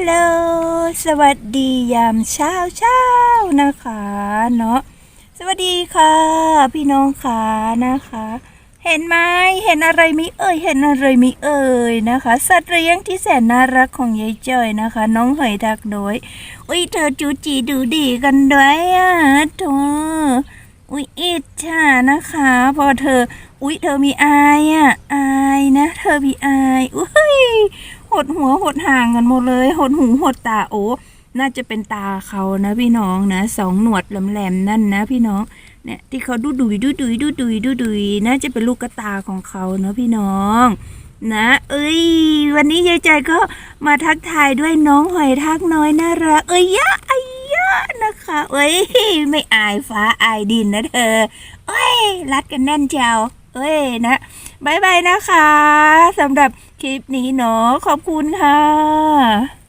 ลโหลสวัสดียามเช้าเช้านะคะ เนาะสวัสดีค่ะ พี่น้องค่ะนะคะ เห็นไหมเห็นอะไรมิเอ่ยเห็นอะไรมิเอ่ยนะคะ สัตว์เลี้ยงที่แสนน่ารักของยายจ้อยนะคะ น้องหอยทักน้อยอุ้ยเธอจูจีดูดีกันด้วยอะเธออุ้ยอิจฉานะคะ พอเธอ อุ้ยเธอมีอายอะอายนะ เธอมีอายอุ้ย ดหัวหดห่างกันหมดเลย หดหูหดตาโอ้น่าจะเป็นตาเขานะพี่น้องนะสองหนวดแหลมๆนั่นนะพี่น้องเนี่ยที่เขาดูดุยดูดุยดูดุยดูดุยน่าจะเป็นลูกกระตาของเขาเนาะพี่น้อง นะ เอ้ย วันนี้ยายใจก็มาทักทายด้วยน้องหอยทักน้อยน่ารักเอ้ยยะไอ้ยะนะคะเอ้ยไม่อายฟ้าอายดินนะเธอเอ้ยรัดกันแน่นเจ้าเอ้ยนะ บายบายนะคะสำหรับคลิปนี้เนาะขอบคุณค่ะ